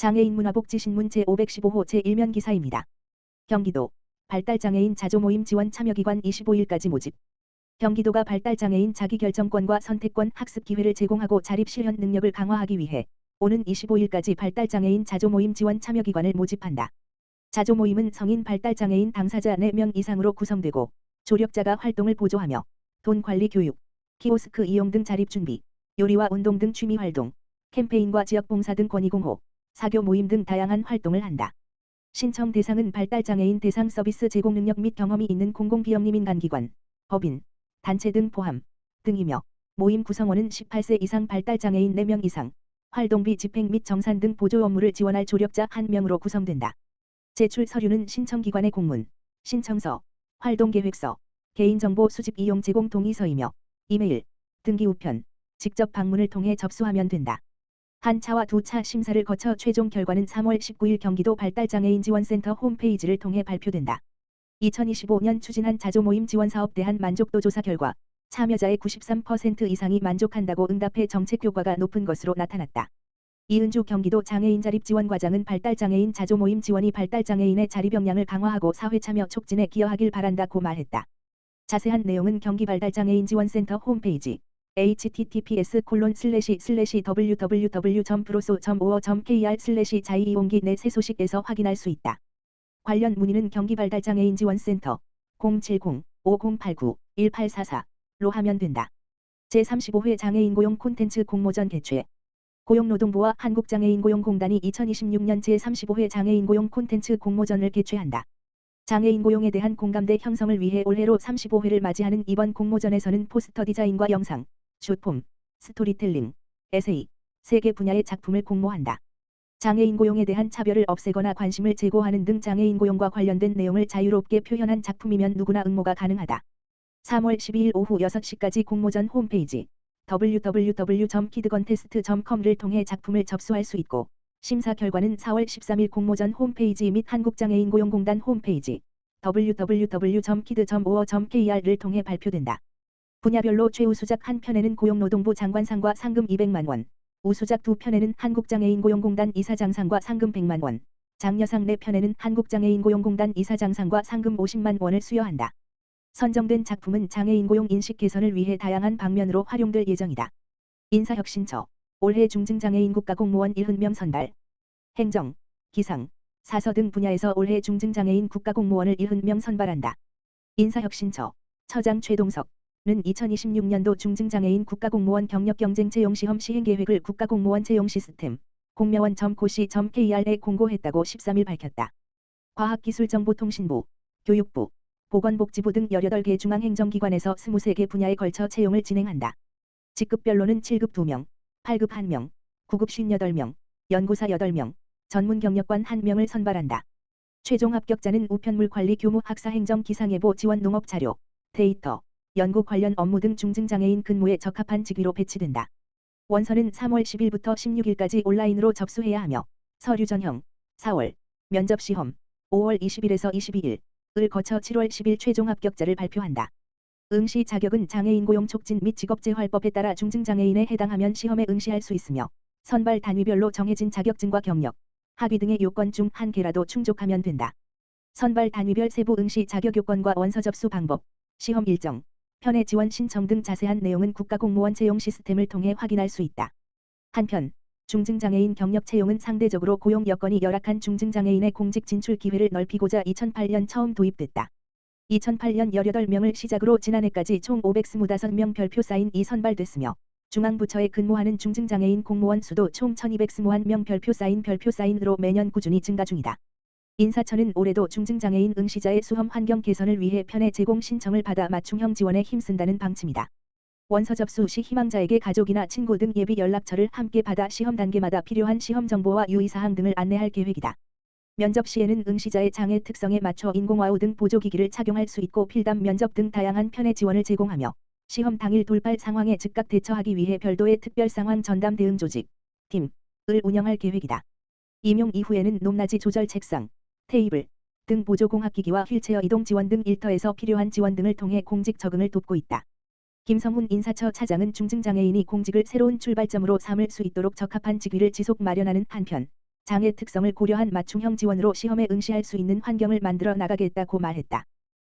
장애인 문화복지신문 제515호 제1면 기사입니다. 경기도 발달장애인 자조모임 지원 참여기관 25일까지 모집 경기도가 발달장애인 자기결정권과 선택권 학습 기회를 제공하고 자립 실현 능력을 강화하기 위해 오는 25일까지 발달장애인 자조모임 지원 참여기관을 모집한다. 자조모임은 성인 발달장애인 당사자 4명 이상으로 구성되고 조력자가 활동을 보조하며 돈 관리 교육, 키오스크 이용 등 자립 준비, 요리와 운동 등 취미 활동, 캠페인과 지역 봉사 등 권익공호, 사교 모임 등 다양한 활동을 한다. 신청 대상은 발달장애인 대상 서비스 제공 능력 및 경험이 있는 공공비영리 민간기관, 법인, 단체 등 포함 등이며 모임 구성원은 18세 이상 발달장애인 4명 이상, 활동비 집행 및 정산 등 보조 업무를 지원할 조력자 1명으로 구성된다. 제출 서류는 신청기관의 공문, 신청서, 활동계획서, 개인정보 수집 이용 제공 동의서이며 이메일, 등기 우편, 직접 방문을 통해 접수하면 된다. 한 차와 두 차 심사를 거쳐 최종 결과는 3월 19일 경기도 발달장애인 지원센터 홈페이지를 통해 발표된다. 2025년 추진한 자조모임 지원사업 대한 만족도 조사 결과 참여자의 93% 이상이 만족한다고 응답해 정책 효과가 높은 것으로 나타났다. 이은주 경기도 장애인 자립 지원 과장은 발달장애인 자조모임 지원이 발달장애인의 자립 역량을 강화하고 사회 참여 촉진에 기여하길 바란다고 말했다. 자세한 내용은 경기 발달장애인 지원센터 홈페이지 https 콜론 슬래시 슬래시 www.proso.or.kr 슬래시 자이이용기 내 새 소식에서 확인할 수 있다. 관련 문의는 경기발달장애 인 지원센터 070-5089-1844로 하면 된다. 제35회 장애인 고용 콘텐츠 공모전 개최 고용노동부와 한국장애인고용공단이 2026년 제35회 장애인 고용 콘텐츠 공모전을 개최한다. 장애인 고용에 대한 공감대 형성을 위해 올해로 35회를 맞이하는 이번 공모전에서는 포스터 디자인과 영상, 숏폼, 스토리텔링, 에세이, 세 개 분야의 작품을 공모한다. 장애인 고용에 대한 차별을 없애거나 관심을 제고하는 등 장애인 고용과 관련된 내용을 자유롭게 표현한 작품이면 누구나 응모가 가능하다. 3월 12일 오후 6시까지 공모전 홈페이지 www.kidcontest.com을 통해 작품을 접수할 수 있고 심사 결과는 4월 13일 공모전 홈페이지 및 한국장애인고용공단 홈페이지 www.kid.or.kr을 통해 발표된다. 분야별로 최우수작 한 편에는 고용노동부 장관상과 상금 200만 원, 우수작 두 편에는 한국장애인 고용공단 이사장상과 상금 100만 원, 장려상 네 편에는 한국장애인 고용공단 이사장상과 상금 50만 원을 수여한다. 선정된 작품은 장애인 고용 인식 개선을 위해 다양한 방면으로 활용될 예정이다. 인사혁신처 올해 중증장애인 국가공무원 70명 선발 행정, 기상, 사서 등 분야에서 올해 중증장애인 국가공무원을 70명 선발한다. 인사혁신처 처장 최동석 는 2026년도 중증장애인 국가공무원 경력경쟁 채용시험 시행계획을 국가공무원 채용 시스템 공명원.고시.kr에 공고했다고 13일 밝혔다. 과학기술정보통신부, 교육부, 보건복지부 등 18개 중앙행정기관에서 23개 분야에 걸쳐 채용을 진행한다. 직급별로는 7급 2명, 8급 1명, 9급 58명, 연구사 8명, 전문 경력관 1명을 선발한다. 최종 합격자는 우편물 관리 교무 학사 행정 기상예보 지원 농업 자료, 데이터, 연구 관련 업무 등 중증장애인 근무에 적합한 직위로 배치된다. 원서는 3월 10일부터 16일까지 온라인으로 접수해야 하며 서류 전형 4월, 면접 시험 5월 20일에서 22일 을 거쳐 7월 10일 최종 합격자를 발표한다. 응시 자격은 장애인 고용 촉진 및 직업재활법에 따라 중증장애인에 해당하면 시험에 응시할 수 있으며 선발 단위별로 정해진 자격증과 경력, 학위 등의 요건 중 한 개라도 충족하면 된다. 선발 단위별 세부 응시 자격 요건과 원서 접수 방법, 시험 일정, 편의 지원 신청 등 자세한 내용은 국가공무원 채용 시스템을 통해 확인할 수 있다. 한편 중증장애인 경력 채용은 상대적으로 고용 여건이 열악한 중증장애인의 공직 진출 기회를 넓히고자 2008년 처음 도입됐다. 2008년 18명을 시작으로 지난해까지 총 525명 별표 사인이 선발됐으며 중앙부처에 근무하는 중증장애인 공무원 수도 총 1221명 별표 사인 별표 사인으로 매년 꾸준히 증가 중이다. 인사처는 올해도 중증장애인 응시자의 수험 환경 개선을 위해 편의 제공 신청을 받아 맞춤형 지원에 힘쓴다는 방침이다. 원서 접수 시 희망자에게 가족이나 친구 등 예비 연락처를 함께 받아 시험 단계마다 필요한 시험 정보와 유의사항 등을 안내할 계획이다. 면접 시에는 응시자의 장애 특성에 맞춰 인공와우 등 보조기기를 착용할 수 있고 필담 면접 등 다양한 편의 지원을 제공하며 시험 당일 돌발 상황에 즉각 대처하기 위해 별도의 특별 상황 전담 대응 조직, 팀을 운영할 계획이다. 임용 이후에는 높낮이 조절 책상, 테이블 등 보조공학기기와 휠체어 이동 지원 등 일터에서 필요한 지원 등을 통해 공직 적응을 돕고 있다. 김성훈 인사처 차장은 중증장애인이 공직을 새로운 출발점으로 삼을 수 있도록 적합한 직위를 지속 마련하는 한편 장애 특성을 고려한 맞춤형 지원으로 시험에 응시할 수 있는 환경을 만들어 나가겠다고 말했다.